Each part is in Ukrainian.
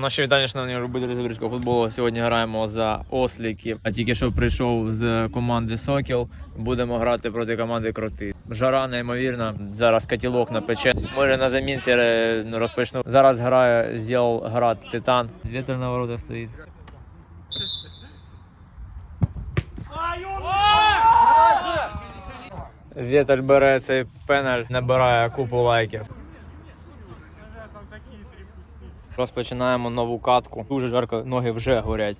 Наші вітання, шановні любителі збірського футболу. Сьогодні граємо за осліків. А тільки що прийшов з команди Сокіл. Будемо грати проти команди Кроти. Жара неймовірна. Зараз котілок напече. Може на замінці е, розпочну. Зараз грає зіл град Титан. Вітер на воротах стоїть. Вітер бере цей пеналь, набирає купу лайків. Розпочинаємо нову катку. Дуже жарко, ноги вже горять.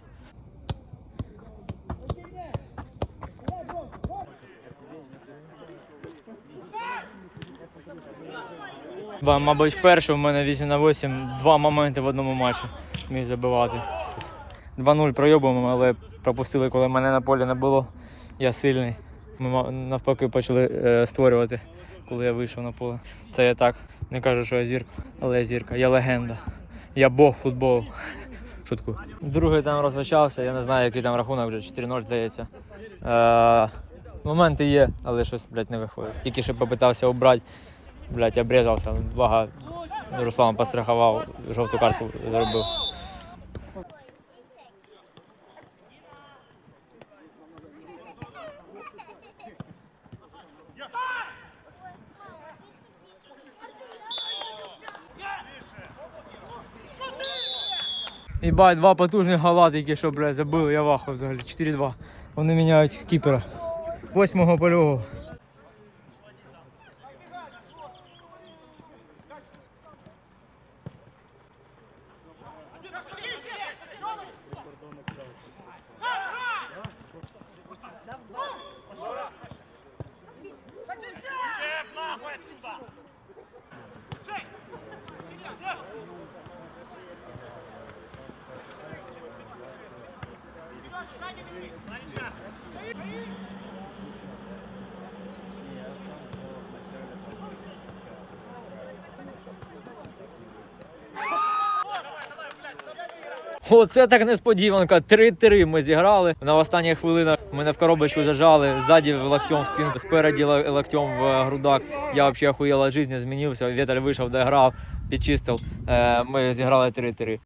Ба- Мабуть, вперше в мене 8 на 8 два моменти в одному матчі міг забивати. 2-0 пройобуємо, але пропустили, коли мене на полі не було. Я сильний. Ми навпаки почали е, створювати, коли я вийшов на поле. Це я так не кажу, що я зірка, але я зірка, я легенда. Я бог футбол. Шутку. Другий там розпочався, я не знаю, який там рахунок, вже 4-0 здається. Е, моменти є, але щось, блядь, не виходить. Тільки що попитався обрати, блядь, обрізався. Благо, Руслан пострахував, жовту картку зробив. Бай, два потужних гола тільки що, блядь, забили, я ваху взагалі. 4-2. Вони міняють кіпера. Восьмого польового. Оце так несподіванка. 3-3 ми зіграли. На останніх хвилинах мене в коробочку зажали, ззаді локтем в спинку, спереді локтем в е, грудак. Я взагалі охуєла життя, змінився. Віталь вийшов, дограв, підчистив. Е, Ми зіграли 3-3.